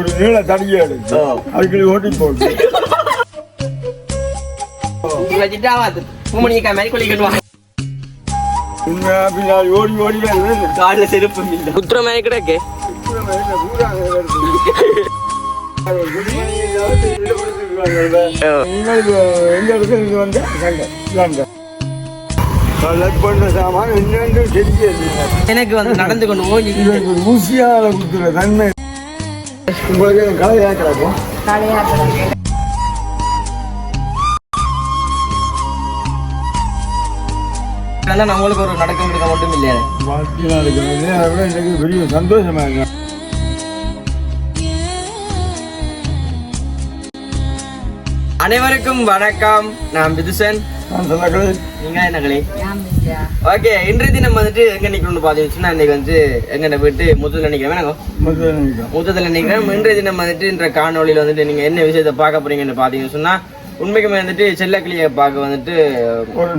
ஒரு நீள தடியை எடுத்து அதுக்கு ஓட்டி போட்டு ஓடி ஓடி காலில் செருப்பு இல்லை குத்துற மாதிரி கிடக்கு எனக்கு வந்து நடந்து கொண்டு ஊசியால குத்துற தன்மை. உங்களுக்கு கலையா கிடக்கும் நம்மளுக்கு ஒரு நடக்க முடிக்க மட்டும் இல்லையா. வாழ்க்கையில் எனக்கு பெரிய சந்தோஷமா இருக்கு. அனைவருக்கும் வணக்கம். நான் விதுசன் நான் சொன்னக்களே நீங்க என்னங்களே ஓகே இன்றைய தினம் வந்துட்டு எங்க நிக்கணும்னு பாத்தீங்கன்னா இன்னைக்கு வந்து எங்க வீட்டு முதல்ல நிக்கிறேன் வேணாங்க முதல்ல நினைக்கிறேன் மூத்தத்தில் நினைக்கிறேன் இன்றைய தினம் வந்துட்டு இன்ற காணொளியில் வந்துட்டு நீங்க என்ன விஷயத்தை பார்க்க போறீங்கன்னு பாத்தீங்கன்னு சொன்னா உண்மைக்குமே வந்துட்டு செல்லக்கிளியை பார்க்க வந்துட்டு ஒரு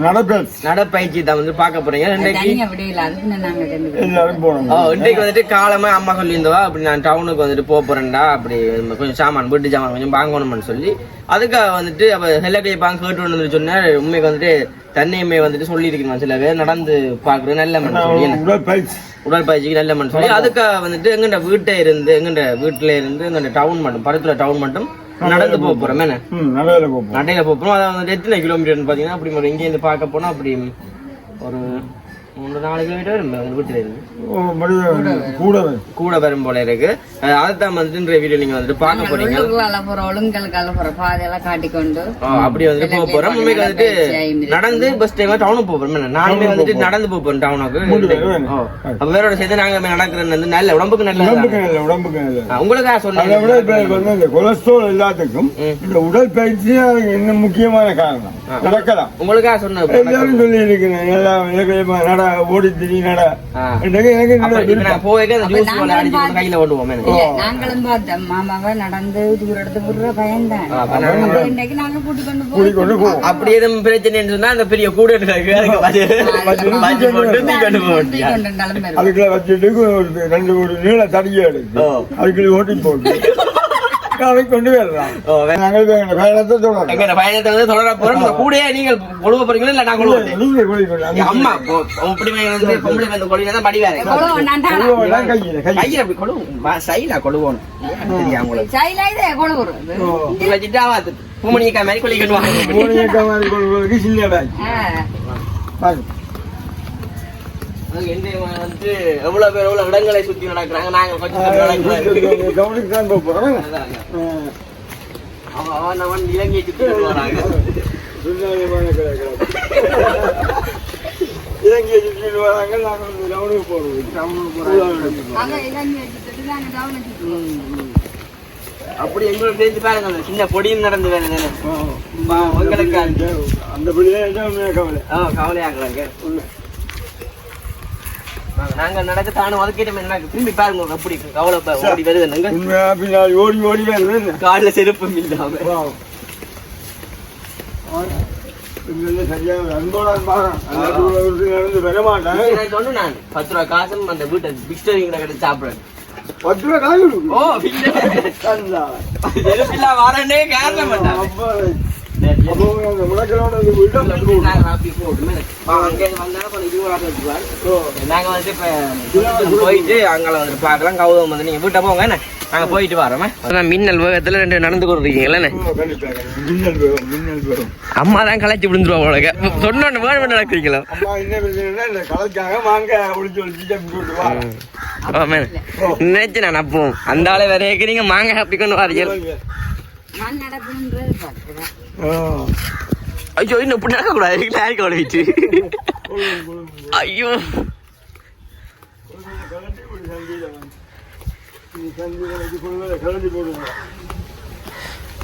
நடப்பயிற்சி தான் வந்து பார்க்க போறீங்க. இன்றைக்கு இன்றைக்கு வந்துட்டு காலமா அம்மா சொல்லியிருந்தவா அப்படி நான் டவுனுக்கு வந்துட்டு போக போறேன்டா அப்படி கொஞ்சம் சாமான் வீட்டு சாமான் கொஞ்சம் வாங்கணும்னு சொல்லி அதுக்காக வந்துட்டு அப்ப செல்லக்கிளியை பார்க்க கேட்டு வந்து சொன்னார். உண்மைக்கு வந்துட்டு தன்னையுமே வந்துட்டு சொல்லியிருக்கணும். சில பேர் நடந்து பார்க்குறது நல்ல? உடற்பயிற்சி. உடற்பயிற்சிக்கு நல்ல மனசு சொல்லி அதுக்காக வந்துட்டு எங்கண்ட வீட்டை இருந்து எங்கண்ட வீட்டுல இருந்து எங்கண்ட டவுன் மட்டும் பருத்துல டவுன் மட்டும் நடந்து போக போறோம். என்ன? நடையில போப்போம் நடையில போக போறோம். அதாவது எத்தனை கிலோமீட்டர்னு பாத்தீங்கன்னா அப்படி இங்கே இருந்து பார்க்க போனா அப்படி ஒரு மூணு நாலு கிலோமீட்டர் வரும். கூட கூட வரும். போல இருக்கு. அதைத்தான் வந்துட்டு இன்றைய வீடியோ நீங்க வந்துட்டு பார்க்க போறீங்க. ஒழுங்கலுக்கால போற பாதையெல்லாம் காட்டிக்கொண்டு. அப்படி வந்துட்டு போக போறோம். உண்மைக்கு வந்துட்டு நடந்து பஸ் டைம் டவுனுக்கு போறோம்? நானுமே வந்துட்டு நடந்து போறோம் டவுனுக்கு வேறோட சேர்ந்து நாங்க நடக்கிறது வந்து நல்ல உடம்புக்கு நல்ல உடம்புக்கு நல்ல. அதை சொன்னேன். விட இப்ப எனக்கு வந்து இந்த கொலஸ்ட்ரால் எல்லாத்துக்கும் இந்த உடற்பயிற்சி தான் இன்னும் முக்கியமான காரணம். நடக்கலாம். உங்களுக்காக சொன்னேன். சொல்லி இருக்கிறேன். எல்லாம் ஓடி திரி நட ஆ. எனக்கு எனக்கு அப்ப நல்ல இப்ப விருப்பம் நான் போய் அந்த ஜூஸ் போல அடிச்சு கொண்டு கையில ஓடுவோம் நாங்களும் பார்த்தோம் மாமாவை நடந்து விடுற அப்படி எதுவும் பிரச்சனைன்னு சொன்னா அந்த பெரிய கூட. அதுக்குள்ள வச்சுட்டு ஒரு ரெண்டு நீள தடியை. அதுக்குள்ள ஓட்டி போட்டு அதை கொண்டு வரலாம் ஓ, வே- நாங்கள் இப்ப எங்க பயணத்தை தொடரலாம் எங்க பயணத்தை வந்து தொடர போறோம். இந்த கூடயே நீங்கள் கொழுவ போறீங்களா இல்ல நான் கொழுவ நீங்க கூடிக்கொள்ள அம்மா அப்படி வந்து பொம்பளை வந்து தான் படி வேற கொழுவம் நான் தானா? கையில அப்படி கொழுவும் சைலா கொழுவோம் உங்களுக்கு? சைலா இதே மாதிரி கொள்ளிக்கணும் மாதிரி. பாருங்க. வந்து எவ்வளவு பேர் எவ்வளவு இடங்களை சுத்தி நடக்கிறாங்க? நாங்க கொஞ்சம் நடக்கிறோம் கவனிக்கு தான் போக போறோம் அவன் அவன் அவன் இலங்கையை சுத்தி வராங்க இலங்கையை சுற்றிட்டு வராங்க நாங்கள் வச்சுட்டு நாங்க கவனிச்சுட்டு அப்படி எங்களோட தெரிஞ்சு பாருங்க அந்த சின்ன பொடியும் நடந்து தானே? உங்களுக்கு அந்த- உண்மையாக கவலை. ஆ கவலையாக்குறாங்க நாங்க நடக்க திரும்பி பாருங்க அப்படி கவலை ஓடி வருது. காலில் இல்லாம. பத்து ரூபா காசும் அந்த வீட்டை பிக்ஸ்டரிங் கிடையாது சாப்பிடுறேன். பத்து ரூபா காசு. ஓ வரனே அப்பா, போயிட்டு அங்கே வந்து பார்க்கலாம் கௌதம் வந்து நீங்க வீட்டை போங்க நாங்க போயிட்டு வரோமே மின்னல் வேகத்துல ரெண்டு நடந்து கொண்டு அம்மா தான் விழுந்துருவா உலக சொன்னோன்னு வேணும் நடக்கிறீங்களா? நினைச்சு நான் அந்த ஆளை வேற கேட்குறீங்க மாங்க அப்படி கொண்டு வரீங்க. ஐயோ இன்னும் நடக்க கூடாது நேரிக்க விட்டு ஐயோ.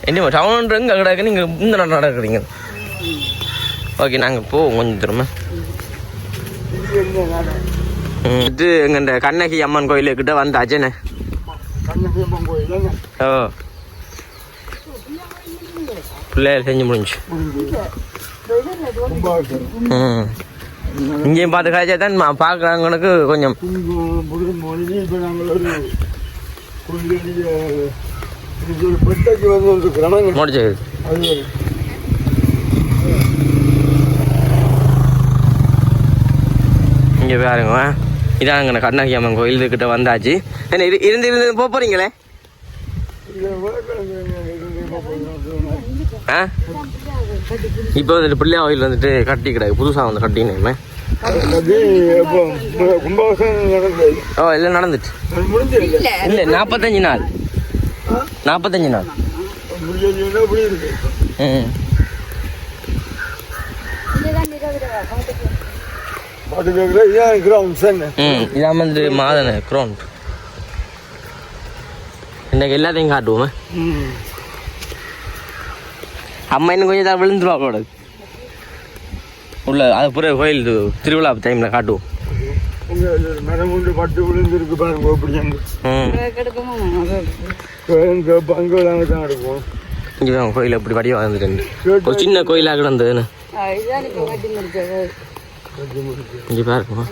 என்ன டவுன் எங்க கிடக்கு நீங்க இந்த நாள் நடக்கிறீங்க ஓகே நாங்க போவோம் கொஞ்சம் திரும்ப இது என்ன நாடகம்? இது எங்க இந்த கண்ணகி அம்மன் கோயிலுக்கிட்ட வந்தாச்சுன்னு. ஓ பிள்ளைகள் செஞ்சு முடிஞ்சு. ம். இங்கேயும் பார்த்து காய்ச்சா தான் பார்க்குறவங்களுக்கு கொஞ்சம். முடிச்சது இங்கே பாருங்க இதாங்க கண்ணகி அம்மன் கோயில் கிட்ட வந்தாச்சு. என்ன இரு இருந்து இருந்து போக ஆ? இப்போ வந்துட்டு பிள்ளையா கோயில் வந்துட்டு கட்டி கிடக்கு. புதுசாக வந்து கட்டினேன் ஓ இல்லை நடந்துட்டு இல்ல இல்லை நாற்பத்தஞ்சு நாள். நாற்பத்தஞ்சு நாள். இதான் வந்து மாதன க்ரௌண்ட் இன்னைக்கு எல்லாத்தையும் காட்டுவோமே. அம்மா இன்னும் கொஞ்சம் தான் விழுந்துருவா அவளோட உள்ள அது புற கோயில் திருவிழா டைமில் காட்டுவோம். மரம் உண்டு பட்டு விழுந்துருக்கு பாருங்க அப்படி தான் இங்கே தான் கோயில் அப்படி வடிவா வந்துட்டு ஒரு சின்ன கோயிலாக கிடந்ததுன்னு. இதுதான் இப்போ கட்டி முடிச்சது இங்கே பாருங்க.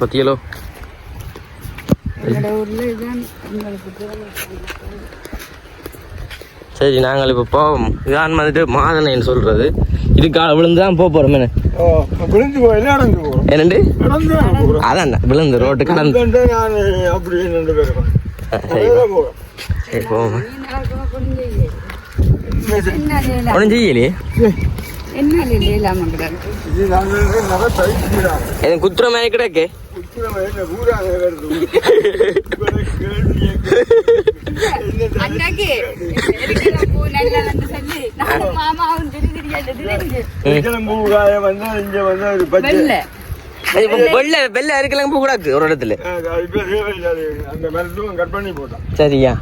பத்தியலோ? சரி நாங்கள் இப்போ போவோம். இதான் வந்துட்டு மாதனைன்னு சொல்கிறது இதுக்காக விழுந்து தான் போக போகிறோம் என்ன? விழுந்து என்னண்டு? அதான் விழுந்து ரோட்டு கடந்து. சரி போவோம். ஒன்றும் செய்யலையே என்ன குத்துற மாதிரி கிடக்கு? வெள்ளை. வெள்ளை வெள்ளை இருக்கலாம் பூ கிடக்கு ஒரு இடத்துல. சரியா.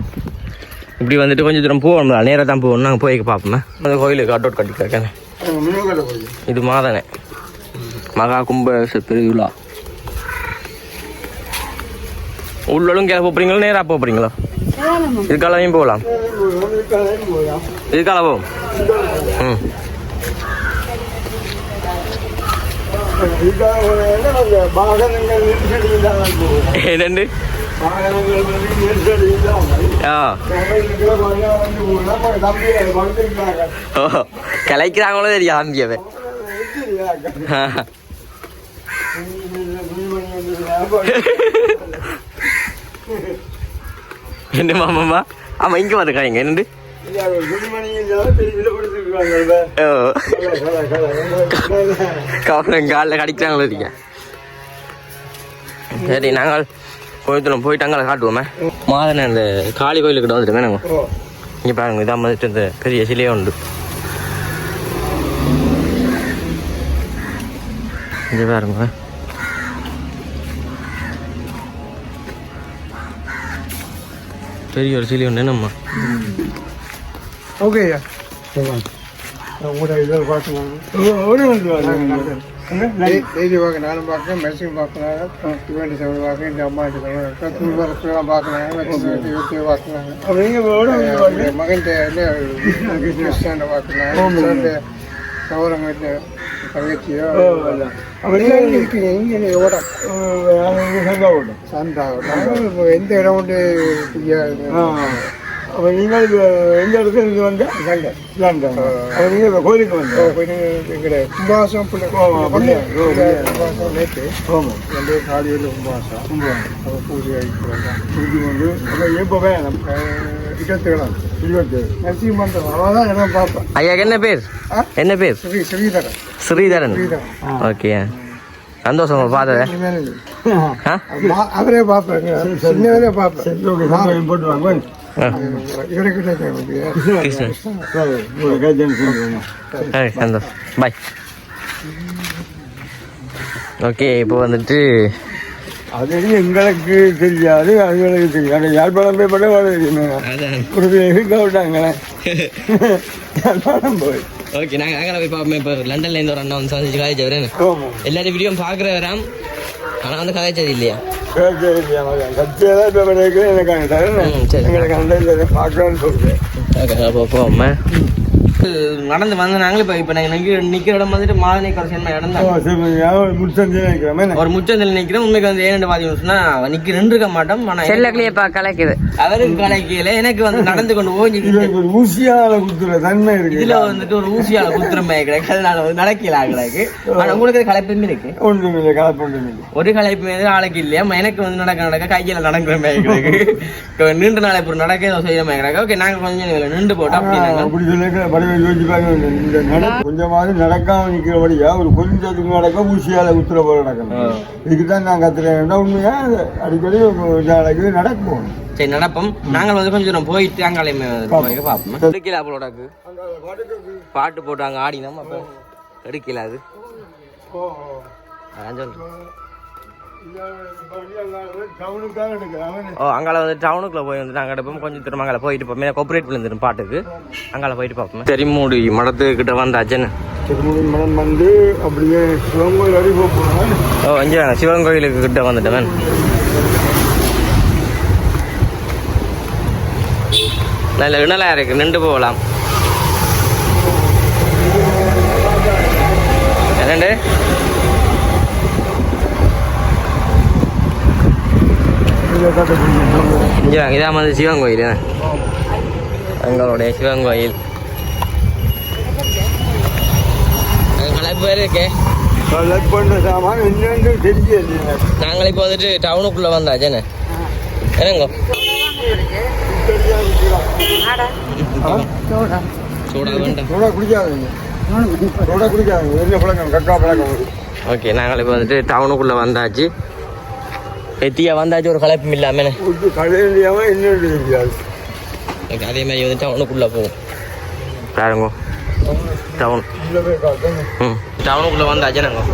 இப்படி வந்துட்டு கொஞ்சம் தூரம் போகணும்ல நேராக தான் போகணும் நாங்கள் போய் பார்ப்போமே. அந்த கோயிலுக்கு அட்டோட் கட்டி கிடக்கேன் முன்னோக்கட போய் இது மாதனை. மகா கும்ப பெருவிழா. உள்ளலும் கேட்க போறீங்களா நேராக போறீங்களா? இதுக்காலையும் போகலாம். இதுக்கால போவோம் ம். வாகனங்கள் நெரிசல் இல்லாமல் போகும் ரெண்டு என்ன மாமாமா ஆமாம் இங்கே வந்து காய்ங்க என்னண்டு கவனம் காலில் கடிக்கிறாங்களோ தெரியா சரி நாங்கள் கோயத்தில் போயிட்டு அங்கே காட்டுவோமே. மாதனை அந்த காளி கோயிலுக்கிட்ட வந்துட்டுமே நாங்கள் இங்கே பாருங்க இதான் வந்துட்டு இந்த பெரிய சிலையே உண்டு. இங்கே பாருங்க. பெரிய ஒரு சிலை உண்டு என்னம்மா ஓகே உங்களோட இதில் பார்க்கலாம் ஒரு வந்து டெய்லி பார்க்க நானும் பார்க்குறேன் மெடிசன் பார்க்குறாங்க. இவெண்ட் செவல் பார்க்குறேன் இந்த அம்மா துணிவரத்துலாம் பார்க்குறாங்க? மகன் கிறிஸ்டாண்ட பார்க்குறாங்க. சௌரம் தங்கச்சியோ இருக்கீங்க இங்கே எவ்வளோ சந்தா நாங்கள் இப்போ எந்த இடம் தெரியாது அப்போ நீங்கள் எந்த இடத்துல இருந்து வந்த லண்டன் லண்டன் அப்போ நீங்கள் இப்போ கோயிலுக்கு வந்த எங்களுடைய கும்பாசம் பிள்ளை. கும்பாசம் நேற்று ஆமாம் ரெண்டு காலையில் கும்பாசம் கும்பிடுவாங்க அப்போ பூஜை வேணும் இருபத்தேழாம் இருபத்தேழு நரசிம்மந்தம் அவன் தான் இடம் பார்ப்பேன். ஐயா என்ன பேர்? என்ன பேர்? ஸ்ரீ ஸ்ரீதரன். ஓகே. சந்தோஷம் அவரே சின்னவரே பார்ப்பேன் சரி சந்தோஷம் பாய். ஓகே இப்போ வந்துட்டு அது எங்களுக்கு தெரியாது அவங்களுக்கு தெரியாது. யாழ்ப்பாணம் போய் படம் வர தெரியுமே ஒரு இருக்க விட்டாங்களே யாழ்ப்பாணம் போய்? ஓகே நாங்கள் அங்கே போய் பார்ப்போம். இப்போ லண்டன்ல இருந்து ஒரு அண்ணா வந்து சந்திச்சு காய்ச்சி வரேன் ஆமாம் எல்லாரும் வீடியோ பார்க்குற வராம் ஆனால் வந்து கதைச்சது இல்லையா எனக்கு சரி. இதில் பார்க்கலான்னு சொல்கிறேன் ஓகே போவோம்மா நடந்து வந்து நாங்களும் இப்போ இப்போ நிற்கிற நிற்கிற இடம் வந்துட்டு மாதனை குறைச்சல் இடம் தான். ஓ, சரி, ஞாபகம் முடிச்சேன்னு நினைக்கிறேன் என்ன? ஒரு முச்சந்தில் நிற்கிறோம் உண்மைக்கு வந்து ஏன்னு பார்த்தீங்கன்னு சொன்னா நிற்க நின்றுக்க மாட்டோம் ஆனால் செல்லக்கிளியப்பா கலக்குது. அவருக்கு கலைக்கையில எனக்கு வந்து நடந்து கொண்டு போய் ஒரு ஊசியால குத்துற தன்மை இருக்கு. இதுல வந்துட்டு ஒரு ஊசியால குத்துற மாதிரி கிடக்கு அதனால வந்து நடக்கல கிடக்கு ஆனா உங்களுக்கு அது களைப்புமே இருக்கு. ஒன்றும் இல்லை கலப்பு ஒன்றும் இல்லை ஒரு களைப்பு மீது ஆளுக்கு இல்லையா? எனக்கு வந்து நடக்க நடக்க கையில நடக்கிற மாதிரி கிடக்கு நீண்ட நாளை இப்போ நடக்க செய்யற மாதிரி கிடக்கு ஓகே நாங்க கொஞ்சம் நின்று போட்டோம். அப்படி யோசிச்சு பார்க்க இந்த நட கொஞ்சமாவது நடக்காம நிற்கிறபடியா ஒரு கொஞ்சத்துக்கு நடக்க ஊசியால குத்துற போல நடக்கணும். இதுக்கு தான் நான் கத்துறேன். உண்மையா? அடிக்கடி நாளைக்கு நடக்கும். சரி நடப்போம். நாங்கள் வந்து கொஞ்சம் தூரம் போயிட்டு அங்காலையுமே பார்ப்போம்? எடுக்கல அப்பளோடாக்கு பாட்டு போட்டு அங்க ஆடினோம் அப்ப எடுக்கல அது. அதான் ஓ அங்கால வந்து டவுனுக்குள்ள போய் வந்து நாங்கள் எடுப்போம். கொஞ்சம் திரும்ப அங்கே போயிட்டு பார்ப்போம் கோஆப்ரேட் விழுந்துடும் பாட்டுக்கு. அங்கால போயிட்டு பார்ப்போம். தெரிமூடி மடத்துக்கிட்ட வந்தாச்சுன்னு திருமணி மனம் வந்து அப்படியே சிவங்கோயில் வரை போகிறோம் ஓ இங்கே சிவன் கோயிலுக்கு கிட்ட வந்துட்டவன் நல்ல இணலா இருக்கு. நின்று போகலாம். என்னண்டு? இங்கே வாங்க இதான் வந்து சிவன் கோயில் எங்களுடைய சிவன் கோயில். நாங்கள் இப்போ வந்துட்டு டவுனுக்குள்ளே வந்தாச்சேண்ணே என்னங்க? ஓகே நாங்கள் இப்போ வந்துட்டு டவுனுக்குள்ளே வந்தாச்சு. எத்தியா வந்தாச்சு ஒரு கலப்பும் இல்லாமல் அதே மாதிரி வந்து டவுனுக்குள்ளே போகும். பாருங்க. டவுன் டவுனுக்குள்ளே வந்தாச்சு நாங்கள்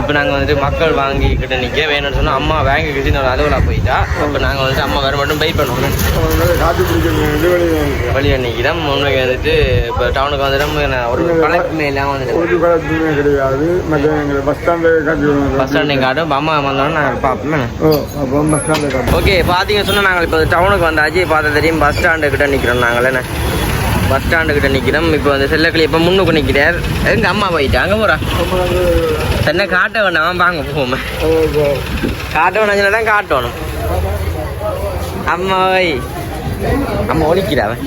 இப்போ நாங்கள் வந்துட்டு மக்கள் வாங்கிக்கிட்டு நிற்க வேணும்னு சொன்னால் அம்மா இன்னொரு அலுவலாக போயிட்டா. அப்போ நாங்கள் வந்துட்டு அம்மா வேறு மட்டும் வெயிட் பண்ணுவோம். வழி அன்னைக்கு முன்னுக்கு வந்துட்டு இப்போ டவுனுக்கு வந்துட்டு ஒரு இல்லாமல் வந்துட்டு ஒரு காலத்துமே கிடையாது. பஸ் ஸ்டாண்டு பஸ் காட்டும். அம்மா வந்தோடனே நான் பார்ப்போம். ஸ்டாண்டு ஓகே பார்த்தீங்க சொன்னால் நாங்கள் இப்போ டவுனுக்கு வந்தாச்சு பார்த்த தெரியும் பஸ் ஸ்டாண்டு கிட்ட நிற்கிறோம் நாங்கள். பஸ் ஸ்டாண்டு கிட்ட நிற்கிறோம் இப்போ வந்து செல்லக்கிளி இப்போ முன்னுக்கு நிற்கிறார் எங்கள் அம்மா போயிட்டா? அங்கே போகிறா என்ன காட்ட வேண்டாம் வாங்க போவோமே காட்ட வேணாம் தான் காட்டணும். அம்மா வை அம்மா ஒழிக்கிறா அவன்.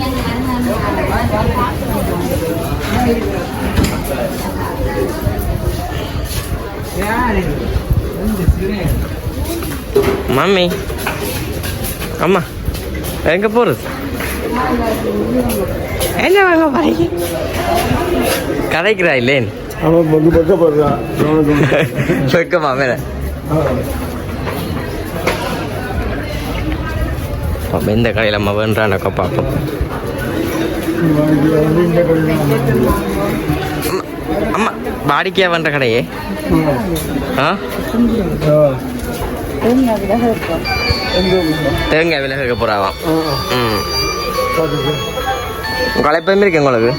மம்மி. அம்மா எங்கே போறது? என்ன வாங்க போறீங்க? கதைக்கிறா இல்லேன் அவன் வந்து வெக்கமா மேல? அப்ப இந்த கடையில் அம்மா வேண்டானக்கா பார்ப்போம். வந்து அம்மா, அம்மா வாடிக்கையா பண்ற கடையே? ஆ? தேங்காய் விலை கேட்க போறாவாம் ம். களைப்பமே இருக்கு உங்களுக்கு?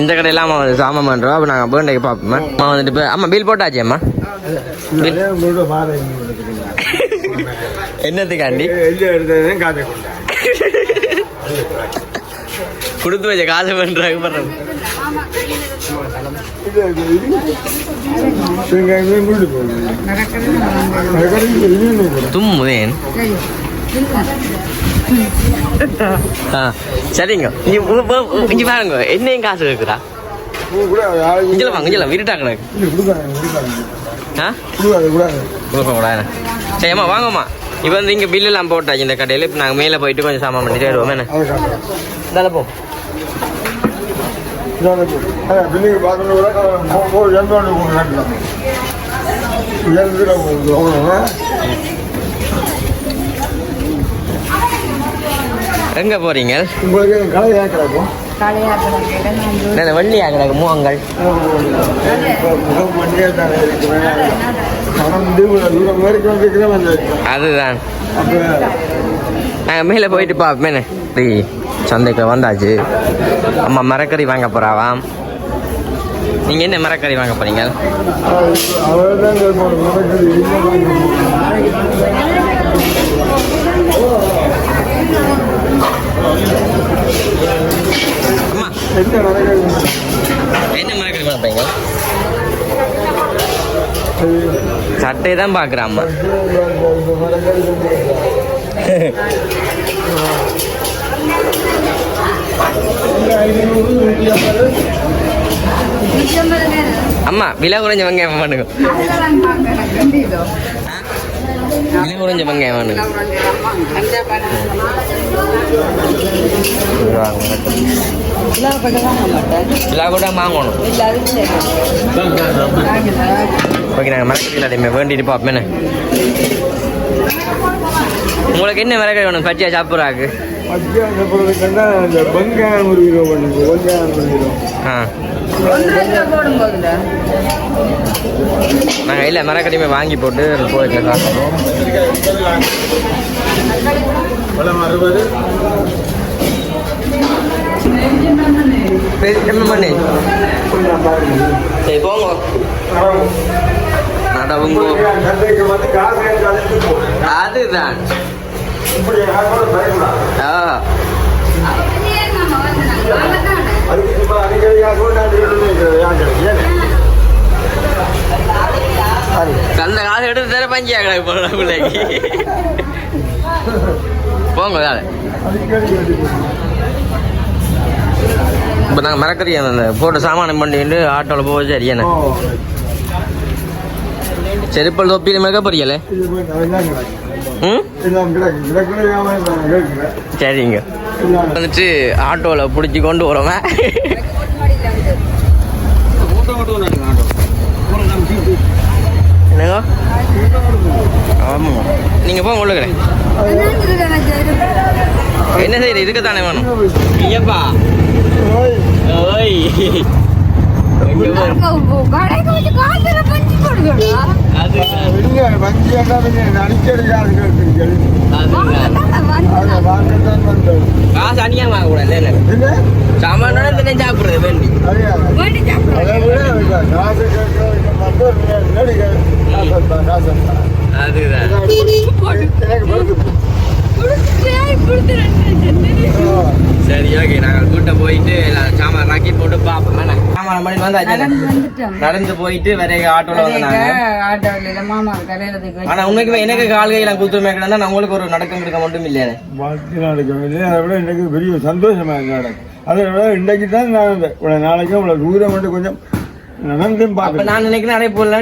இந்த கடையில் அம்மா வந்து சாமான் பண்ணுறோம் அப்போ நாங்கள் பேண்டைக்கு பார்ப்போம் அம்மா வந்துட்டு இப்போ அம்மா பில் போட்டாச்சு அம்மா? என்னத்துக்காண்டி? கொடுத்து வச்ச காசு பண்ணுறாங்க இது தும்முதேன் சரிங்க இங்க பாருங்க என்னையும் காசு இருக்குதா கூட இஞ்சல வாங்க இஞ்சல விருட்டா கிடக்கு கொடுக்க கூடாது சரி வாங்கம்மா இப்போ வந்து இங்கே பில்லெல்லாம் போட்டாச்சு இந்த கடையில் இப்போ நாங்கள் மேலே போயிட்டு கொஞ்சம் சாமான் பண்ணிட்டு வருவோம் என்ன அதை இதால போ பார்க்கணும் வந்து இவ்வளவு தூரம் வரைக்கும் வந்துருக்கிறேன் வந்து அதுதான். நாங்கள் மேலே போயிட்டு பார்ப்போமே டீ சந்தைக்கு வந்தாச்சு. அம்மா மரக்கறி வாங்க போகிறாவாம் நீங்கள் என்ன மரக்கறி வாங்க போகிறீங்க அவர் தான் நடக்குது அம்மா என்ன மார்க்கெட் என்ன பார்ப்பீங்க சட்டை தான் பார்க்குறேன் அம்மா. அம்மா விலை குறைஞ்சவங்க பண்ணுங்க. அதெல்லாம் பார்க்கணும் கண்டிதோ விலை குறைஞ்ச வெங்காயம் பண்ணுங்க கஞ்சா பண்ண விழா கூட வாங்கணும் ஓகே நாங்கள் எல்லாத்தையுமே வேண்டிட்டு பார்ப்போம் என்ன உங்களுக்கு என்ன மரக்கறி வேணும் பச்சையா சாப்பிட்றாக்கு பொருளுக்குன்னா இந்த வெங்காயம் ஒரு கிலோ பண்ணுங்க வெங்காயம் ஒரு கிலோ ஆ நாங்கள் இல்லை மரக்கறியுமே வாங்கி போட்டு அறுபது என்ன பண்ணு சரி போங்க. நடவுங்கோ. அதுதான். ஆ. அதுக்கு அடிக்கடி காசு போட்டு நான் திருடுன்னு ஏன் கிடையாது ஏன் கந்த காசு எடுத்து கிடக்கு போல பிள்ளைக்கு போங்க வேலை இப்போ நாங்கள் மறக்கறீங்க அந்த போட்டு சாமானம் பண்ணிட்டு ஆட்டோவில் போக சரி என்ன செருப்பல் தொப்பியில் மிக பொரியல ம் சரிங்க வந்துட்டு ஆட்டோவில் பிடிச்சி கொண்டு வரோமே என்னங்க நீங்கள் போங்க உள்ளுக்கிறே என்ன செய்யுது இதுக்கு தானே வேணும். ஐயப்பா. ஓய், காசு அணியா வாங்க கூடாது இல்லை தினம் சாப்பிடுறது வேண்டி. அறியாது. வேண்டி சாப்பிடுறோம் அதை விட இல்லை. காசு கேட்கிறவங்க மட்டும் நே- நடிகை. காசு தான், காசு தான். அதுதான். சரி ஓகே நாங்கள் கூட்ட போயிட்டு சாமான் ராக்கி போட்டு பார்ப்போம்? சாமான் பண்ணி வந்தாச்சு வந்துட்டோம் நடந்து போயிட்டு வேற ஆட்டோல வந்தாங்க ஆட்டோல மாமா ஆனா உண்மைக்குமே எனக்கு கால் கையெல்லாம் குத்துமே கிடந்தா உங்களுக்கு ஒரு நடக்கம் இருக்க மட்டும் இல்லையா வாழ்க்கை அதை விட எனக்கு பெரிய சந்தோஷமா நடக்கும் அதை விட இன்றைக்கு தான் நான் நாளைக்கு இவ்வளவு தூரம் மட்டும் கொஞ்சம் நடந்தும் நான் நினைக்கிறேன்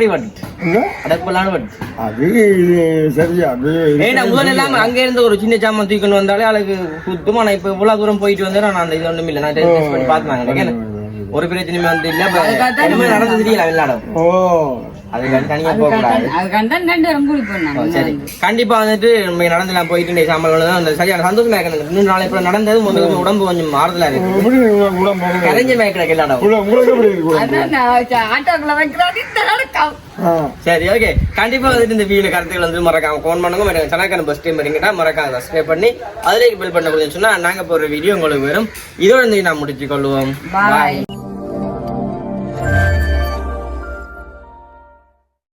வட்டு இல்ல? அடைப்பொல்லான்னு வட்டு அது சரியா அது ஏன்னா முதல்ல எல்லாம் அங்க இருந்து ஒரு சின்ன சாமான் தூக்கிட்டு வந்தாலே அதுக்கு சுத்தமா நான் இப்ப இவ்வளவு தூரம் போயிட்டு வந்தேன் நான் இது ஒண்ணும் இல்லை நான் டெஸ்ட் பண்ணி பார்த்தாங்க ஒரு பிரச்சனையுமே வந்து இல்ல நடந்து தெரியல விளையாடும். ஓ. கண்டிப்பா வந்துட்டு நம்ம நடந்து நான் போயிட்டு சாம்பல் சரியான சந்தோஷமா இன்னும் நாளை இப்ப நடந்தது முதல்ல உடம்பு கொஞ்சம் மாறுதலா இருக்கு? கரைஞ்ச மேய்க்கிற கிளாடம் சரி ஓகே கண்டிப்பா வந்துட்டு இந்த வீடியோ கருத்துக்கள் வந்து மறக்காம ஃபோன் பண்ணுங்க. மறக்காம சனாக்கான பஸ் டைம் பண்ணிக்கிட்டா மறக்காம சப்ஸ்கிரைப் பண்ணி அதிலே பில் பண்ண முடியும்னு சொன்னா நாங்க போடுற வீடியோ உங்களுக்கு வரும். இதோட நான் முடிச்சு கொள்வோம். பாய்